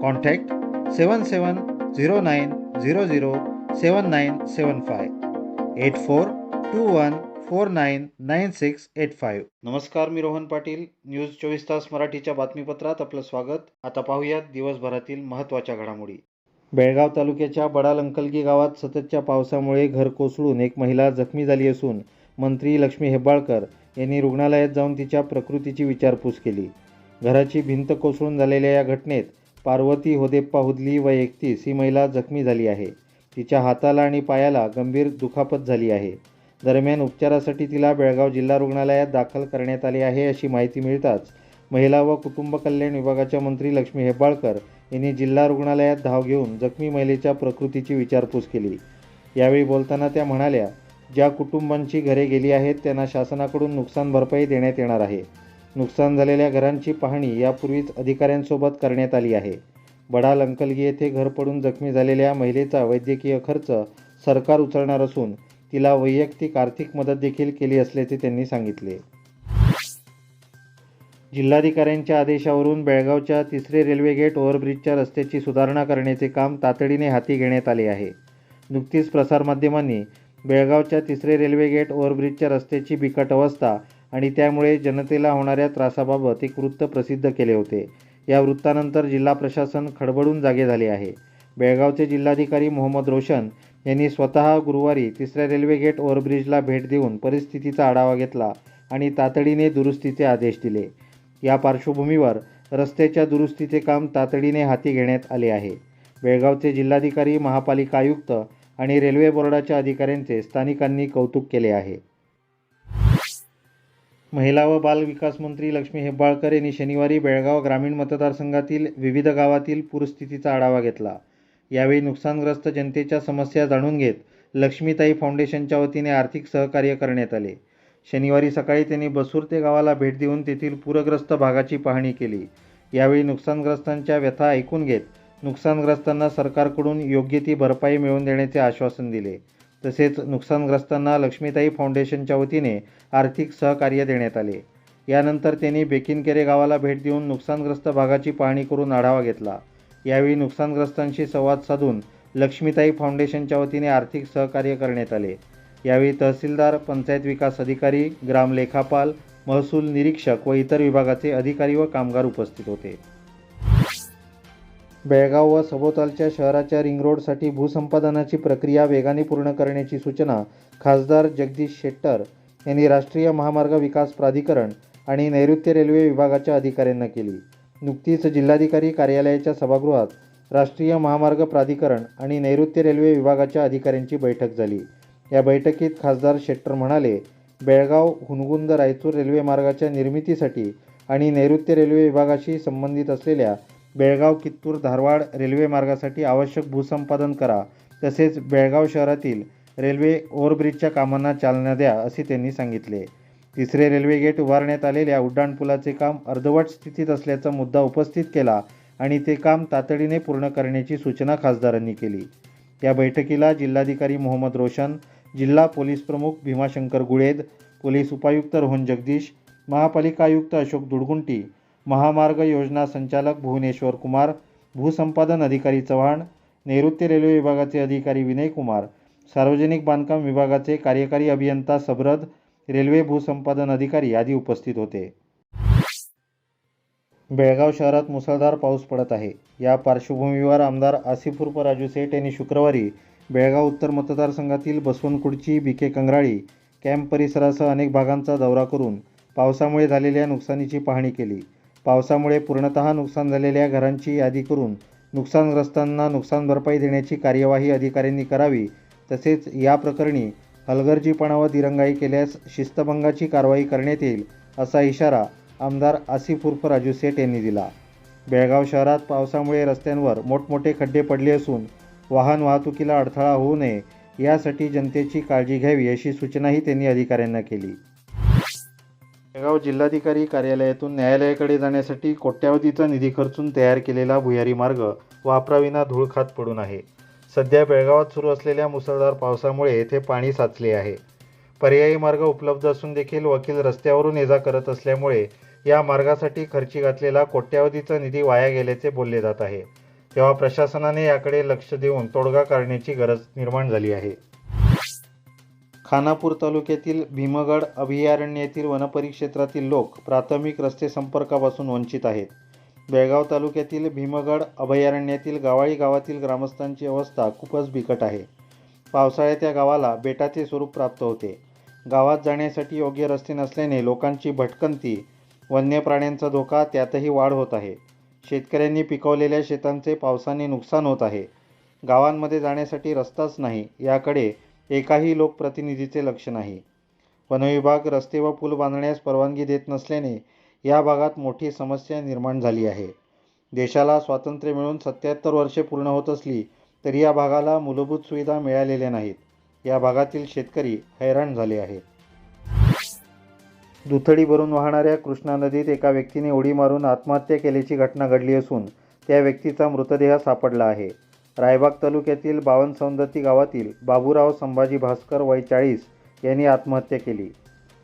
contact seven seven zero nine zero zero seven nine seven five. Eight four two one four nine nine six eight five नमस्कार मी Rohan Patil. News चोवीस तास मराठीच्या बातमीपत्रात आपलं स्वागत. आता पाहूयात दिवसभरातील महत्त्वाच्या घडामोडी. बेळगाव तालुक्याच्या बडालंकलगी गावात सततच्या पावसामुळे घर कोसळून एक महिला जखमी झाली असून मंत्री लक्ष्मी हेब्बाळकर यांनी रुग्णालयात जाऊन तिच्या प्रकृतीची विचारपूस केली. घराची भिंत कोसळून झालेल्या या घटनेत पार्वती होदेप्पा हुदली व एकतीस ही महिला जखमी झाली आहे. तिच्या हाताला आणि पायाला गंभीर दुखापत झाली आहे. दरम्यान उपचारासाठी तिला बेळगाव जिल्हा रुग्णालयात दाखल करण्यात आले आहे अशी माहिती मिळताच महिला व कुटुंब कल्याण विभागाच्या मंत्री लक्ष्मी हेब्बाळकर यांनी जिल्हा रुग्णालयात धाव घेऊन जखमी महिलेच्या प्रकृतीची विचारपूस केली. यावेळी बोलताना त्या म्हणाल्या ज्या कुटुंबांची घरे गेली आहेत त्यांना शासनाकडून नुकसान भरपाई देण्यात येणार आहे. नुकसान झालेल्या घरांची पाहणी यापूर्वीच अधिकाऱ्यांसोबत करण्यात आली आहे. बडाल अंकलगी येथे घर पडून जखमी झालेल्या महिलेचा वैद्यकीय खर्च सरकार उचलणार असून तिला वैयक्तिक आर्थिक मदत देखील केली असल्याचे त्यांनी सांगितले. जिल्हाधिकाऱ्यांच्या आदेशावरून बेळगावच्या तिसरे रेल्वे गेट ओव्हरब्रिजच्या रस्त्याची सुधारणा करण्याचे काम तातडीने हाती घेण्यात आले आहे. नुकतीच प्रसारमाध्यमांनी बेळगावच्या तिसरे रेल्वे गेट ओव्हरब्रिजच्या रस्त्याची बिकट अवस्था आणि त्यामुळे जनतेला होणाऱ्या त्रासाबाबत एक वृत्त प्रसिद्ध केले होते. या वृत्तानंतर जिल्हा प्रशासन खडबडून जागे झाले आहे. बेळगावचे जिल्हाधिकारी मोहम्मद रोशन यांनी स्वतः गुरुवारी तिसऱ्या रेल्वे गेट ओव्हरब्रिजला भेट देऊन परिस्थितीचा आढावा घेतला आणि तातडीने दुरुस्तीचे आदेश दिले. या पार्श्वभूमीवर रस्त्याच्या दुरुस्तीचे काम तातडीने हाती घेण्यात आले आहे. बेळगावचे जिल्हाधिकारी महापालिका आयुक्त आणि रेल्वे बोर्डाच्या अधिकाऱ्यांचे स्थानिकांनी कौतुक केले आहे. महिला व बाल विकास मंत्री लक्ष्मी हेब्बाळकर यांनी शनिवारी बेळगाव ग्रामीण मतदारसंघातील विविध गावातील पूरस्थितीचा आढावा घेतला. यावेळी नुकसानग्रस्त जनतेच्या समस्या जाणून घेत लक्ष्मीताई फाउंडेशनच्या वतीने आर्थिक सहकार्य करण्यात आले. शनिवारी सकाळी त्यांनी बसुरते गावाला भेट देऊन तेथील पूरग्रस्त भागाची पाहणी केली. यावेळी नुकसानग्रस्तांच्या व्यथा ऐकून घेत नुकसानग्रस्तांना सरकारकडून योग्य ती भरपाई मिळवून देण्याचे आश्वासन दिले. तसेच नुकसानग्रस्तांना लक्ष्मीताई फाउंडेशनच्या वतीने आर्थिक सहकार्य देण्यात आले. यानंतर त्यांनी बेकिनकेरे गावाला भेट देऊन नुकसानग्रस्त भागाची पाहणी करून आढावा घेतला. यावेळी नुकसानग्रस्तांशी संवाद साधून लक्ष्मीताई फाउंडेशनच्या वतीने आर्थिक सहकार्य करण्यात आले. यावेळी तहसीलदार पंचायत विकास अधिकारी ग्रामलेखापाल महसूल निरीक्षक व इतर विभागाचे अधिकारी व कामगार उपस्थित होते. बेळगाव व सभोवतालच्या शहराच्या रिंग रोडसाठी भूसंपादनाची प्रक्रिया वेगाने पूर्ण करण्याची सूचना खासदार जगदीश शेट्टर यांनी राष्ट्रीय महामार्ग विकास प्राधिकरण आणि नैऋत्य रेल्वे विभागाच्या अधिकाऱ्यांना केली. नुकतीच जिल्हाधिकारी कार्यालयाच्या सभागृहात राष्ट्रीय महामार्ग प्राधिकरण आणि नैऋत्य रेल्वे विभागाच्या अधिकाऱ्यांची बैठक झाली. या बैठकीत खासदार शेट्टर म्हणाले बेळगाव हुनगुंद रायचूर रेल्वे मार्गाच्या निर्मितीसाठी आणि नैऋत्य रेल्वे विभागाशी संबंधित असलेल्या बेळगाव कित्तूर धारवाड रेल्वे मार्गासाठी आवश्यक भूसंपादन करा. तसेच बेळगाव शहरातील रेल्वे ओव्हरब्रिजच्या कामांना चालना द्या असे त्यांनी सांगितले. तिसरे रेल्वे गेट उभारण्यात आलेल्या उड्डाणपुलाचे काम अर्धवट स्थितीत असल्याचा मुद्दा उपस्थित केला आणि ते काम तातडीने पूर्ण करण्याची सूचना खासदारांनी केली. या बैठकीला जिल्हाधिकारी मोहम्मद रोशन जिल्हा पोलीस प्रमुख भीमाशंकर गुळेद पोलीस उपायुक्त रोहन जगदीश महापालिका आयुक्त अशोक दुडगुंटी महामार्ग योजना संचालक भुवनेश्वर कुमार भूसंपादन अधिकारी चव्हाण नैऋत्य रेल्वे विभागाचे अधिकारी विनय कुमार सार्वजनिक बांधकाम विभागाचे कार्यकारी अभियंता सबरद रेल्वे भूसंपादन अधिकारी आदी उपस्थित होते. बेळगाव शहरात मुसळधार पाऊस पडत आहे. या पार्श्वभूमीवर आमदार आसिफ राजू सेठ यांनी शुक्रवारी बेळगाव उत्तर मतदारसंघातील बसवनकुडची बीके कंगराळी कॅम्प परिसरासह अनेक भागांचा दौरा करून पावसामुळे झालेल्या नुकसानीची पाहणी केली. पावसामुळे पूर्णतः नुकसान झालेल्या घरांची यादी करून नुकसानग्रस्तांना नुकसान भरपाई देण्याची कार्यवाही अधिकाऱ्यांनी करावी. तसेच या प्रकरणी हलगर्जीपणा व दिरंगाई केल्यास शिस्तभंगाची कारवाई करण्यात येईल असा इशारा आमदार आसिफ उर्फ राजू सेठ यांनी दिला. बेळगाव शहरात पावसामुळे रस्त्यांवर मोठमोठे खड्डे पडले असून वाहन वाहतुकीला अडथळा होऊ नये यासाठी जनतेची काळजी घ्यावी अशी सूचनाही त्यांनी अधिकाऱ्यांना केली. बेळगाव जिल्हाधिकारी कार्यालयातून न्यायालयाकडे जाण्यासाठी कोट्यावधीचा निधी खर्चून तयार केलेला भुयारी मार्ग वापराविना धूळ खात पडून आहे. सध्या बेळगावात सुरू असलेल्या मुसळधार पावसामुळे येथे पाणी साचले आहे. पर्यायी मार्ग उपलब्ध असून देखील वकील रस्त्यावरून ये जा करत असल्यामुळे या मार्गासाठी खर्ची घातलेला कोट्यावधीचा निधी वाया गेल्याचे बोलले जात आहे. तेव्हा प्रशासनाने याकडे लक्ष देऊन तोडगा काढण्याची गरज निर्माण झाली आहे. खानापूर तालुक्यातील भीमगड अभयारण्यातील वनपरिक्षेत्रातील लोक प्राथमिक रस्ते संपर्कापासून वंचित आहेत. बेळगाव तालुक्यातील भीमगड अभयारण्यातील गावाळी गावातील ग्रामस्थांची अवस्था खूपच बिकट आहे. पावसाळ्यात या गावाला बेटाचे स्वरूप प्राप्त होते. गावात जाण्यासाठी योग्य रस्ते नसल्याने लोकांची भटकंती वन्य प्राण्यांचा धोका त्यातही वाढ होत आहे. शेतकऱ्यांनी पिकवलेल्या शेतांचे पावसाने नुकसान होत आहे. गावांमध्ये जाण्यासाठी रस्ताच नाही याकडे एकाही लोकप्रतिनिधीचे लक्ष नाही. वनविभाग रस्ते व पूल बांधण्यास परवानगी देत नसल्याने या भागात मोठी समस्या निर्माण झाली आहे. देशाला स्वातंत्र्य मिळून सत्याहत्तर वर्षे पूर्ण होत असली तरी या भागाला मूलभूत सुविधा मिळालेल्या नाहीत. या भागातील शेतकरी हैराण झाले आहेत. दुथडी भरून वाहणाऱ्या कृष्णा नदीत एका व्यक्तीने उडी मारून आत्महत्या केल्याची घटना घडली असून त्या व्यक्तीचा मृतदेह सापडला आहे. रायबाग तालुक्यातील बावनसौंदती गावातील बाबूराव संभाजी भास्कर वय चाळीस यांनी आत्महत्या केली.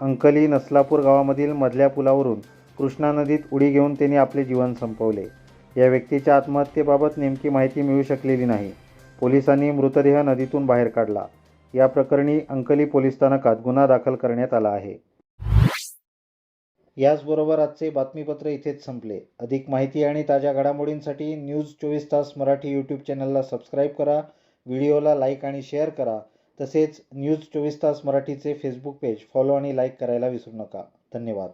अंकली नसलापूर गावामधील मधल्या पुलावरून कृष्णा नदीत उडी घेऊन त्यांनी आपले जीवन संपवले. या व्यक्तीच्या आत्महत्येबाबत नेमकी माहिती मिळू शकलेली नाही. पोलिसांनी मृतदेह नदीतून बाहेर काढला. या प्रकरणी अंकली पोलीस स्थानकात गुन्हा दाखल करण्यात आला आहे. याचबरोबर आजचे बातमीपत्र इथेच संपले. अधिक माहिती आणि ताज्या घडामोडींसाठी न्यूज चोवीस तास मराठी यूट्यूब चॅनलला सबस्क्राईब करा. व्हिडिओला लाईक आणि शेअर करा. तसेच न्यूज चोवीस तास मराठीचे फेसबुक पेज फॉलो आणि लाईक करायला विसरू नका. धन्यवाद.